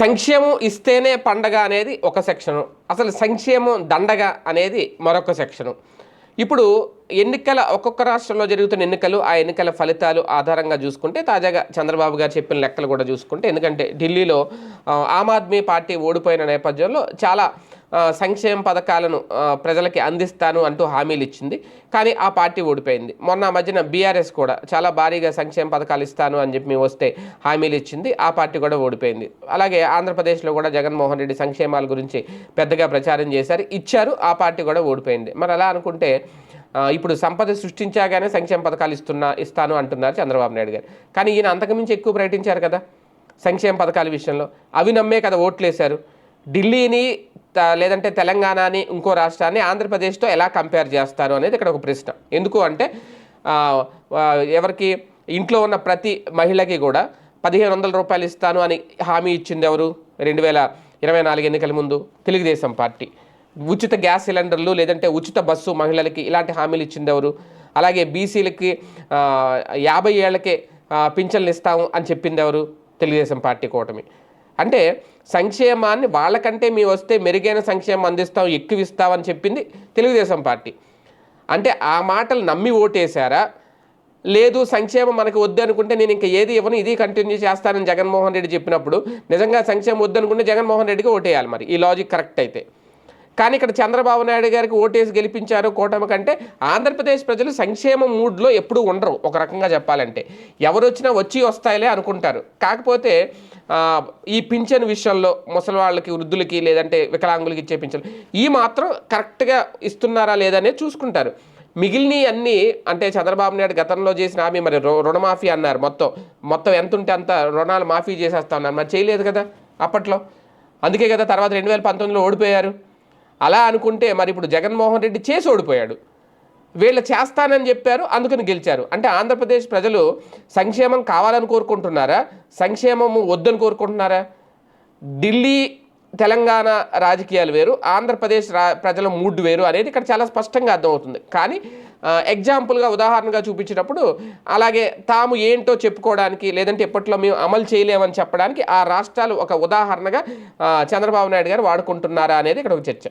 సంక్షేమం ఇస్తేనే పండగ అనేది ఒక సెక్షను. అసలు సంక్షేమం దండగ అనేది మరొక సెక్షను. ఇప్పుడు ఎన్నికల ఒక్కొక్క రాష్ట్రంలో జరుగుతున్న ఎన్నికలు ఆ ఎన్నికల ఫలితాలు ఆధారంగా చూసుకుంటే తాజాగా చంద్రబాబు గారు చెప్పిన లెక్కలు కూడా చూసుకుంటే ఎందుకంటే ఢిల్లీలో ఆమ్ ఆద్మీ పార్టీ ఓడిపోయిన నేపథ్యంలో చాలా సంక్షేమ పథకాలను ప్రజలకి అందిస్తాను అంటూ హామీలు ఇచ్చింది. కానీ ఆ పార్టీ ఓడిపోయింది మొన్న మధ్యన బీఆర్ఎస్ కూడా చాలా భారీగా సంక్షేమ పథకాలు ఇస్తాను అని చెప్పి మేము వస్తే హామీలు ఇచ్చింది. ఆ పార్టీ కూడా ఓడిపోయింది అలాగే ఆంధ్రప్రదేశ్లో కూడా జగన్మోహన్ రెడ్డి సంక్షేమాల గురించి పెద్దగా ప్రచారం చేశారు. ఇచ్చారు. ఆ పార్టీ కూడా ఓడిపోయింది మరి అలా అనుకుంటే ఇప్పుడు సంపద సృష్టించాగానే సంక్షేమ పథకాలు ఇస్తున్నా ఇస్తాను అంటున్నారు చంద్రబాబు నాయుడు గారు. కానీ ఈయన అంతకుమించి ఎక్కువ ప్రకటించారు కదా సంక్షేమ పథకాల విషయంలో. అవి నమ్మే కదా ఓట్లేశారు. ఢిల్లీని లేదంటే తెలంగాణని ఇంకో రాష్ట్రాన్ని ఆంధ్రప్రదేశ్తో ఎలా కంపేర్ చేస్తారు అనేది ఇక్కడ ఒక ప్రశ్న. ఎందుకు అంటే ఎవరికి ఇంట్లో ఉన్న ప్రతి మహిళకి కూడా పదిహేను వందల రూపాయలు ఇస్తాను అని హామీ ఇచ్చింది ఎవరు? రెండు వేల ఇరవై నాలుగు ఎన్నికల ముందు తెలుగుదేశం పార్టీ. ఉచిత గ్యాస్ సిలిండర్లు లేదంటే ఉచిత బస్సు మహిళలకి ఇలాంటి హామీలు ఇచ్చింది ఎవరు? అలాగే బీసీలకి యాభై ఏళ్ళకే పింఛన్లు ఇస్తాము అని చెప్పింది ఎవరు? తెలుగుదేశం పార్టీ కూటమి. అంటే సంక్షేమాన్ని వాళ్ళకంటే మీ వస్తే మెరుగైన సంక్షేమం అందిస్తాం ఎక్కువ ఇస్తామని చెప్పింది తెలుగుదేశం పార్టీ. అంటే ఆ మాటలు నమ్మి ఓటేశారా? లేదు సంక్షేమం మనకు వద్దు అనుకుంటే నేను ఇంకా ఏది ఇవ్వను ఇది కంటిన్యూ చేస్తానని జగన్మోహన్ రెడ్డి చెప్పినప్పుడు నిజంగా సంక్షేమం వద్దనుకుంటే జగన్మోహన్ రెడ్డికి ఓటేయాలి మరి. ఈ లాజిక్ కరెక్ట్ అయితే. కానీ ఇక్కడ చంద్రబాబు నాయుడు గారికి ఓటేసి గెలిపించారు కూటమి కంటే ఆంధ్రప్రదేశ్ ప్రజలు సంక్షేమ మూడ్లో ఎప్పుడూ ఉండరు ఒక రకంగా చెప్పాలంటే. ఎవరు వచ్చినా వచ్చి వస్తాయిలే అనుకుంటారు. కాకపోతే ఈ పింఛన్ విషయంలో ముసలి వాళ్ళకి వృద్ధులకి లేదంటే వికలాంగులకి ఇచ్చే పింఛన్ ఈ మాత్రం కరెక్ట్గా ఇస్తున్నారా లేదనేది చూసుకుంటారు. మిగిలిన అన్నీ అంటే చంద్రబాబు నాయుడు గతంలో చేసిన హామీ మరి రు- రుణమాఫీ అన్నారు మొత్తం. మొత్తం ఎంత ఉంటే అంత రుణాలు మాఫీ చేసేస్తా ఉన్నారు. మరి చేయలేదు కదా అప్పట్లో. అందుకే కదా తర్వాత రెండు వేల పంతొమ్మిదిలో ఓడిపోయారు. అలా అనుకుంటే మరి ఇప్పుడు జగన్మోహన్ రెడ్డి చేసి ఓడిపోయాడు. వీళ్ళు చేస్తానని చెప్పారు అందుకని గెలిచారు. అంటే ఆంధ్రప్రదేశ్ ప్రజలు సంక్షేమం కావాలని కోరుకుంటున్నారా? సంక్షేమము వద్దని కోరుకుంటున్నారా? ఢిల్లీ తెలంగాణ రాజకీయాలు వేరు ఆంధ్రప్రదేశ్ రా ప్రజల మూడ్ వేరు అనేది ఇక్కడ చాలా స్పష్టంగా అర్థమవుతుంది. కానీ ఎగ్జాంపుల్గా ఉదాహరణగా చూపించినప్పుడు అలాగే తాము ఏంటో చెప్పుకోవడానికి లేదంటే ఎప్పట్లో మేము అమలు చేయలేమని చెప్పడానికి ఆ రాష్ట్రాలు ఒక ఉదాహరణగా చంద్రబాబు నాయుడు గారు వాడుకుంటున్నారా అనేది ఇక్కడ ఒక చర్చ.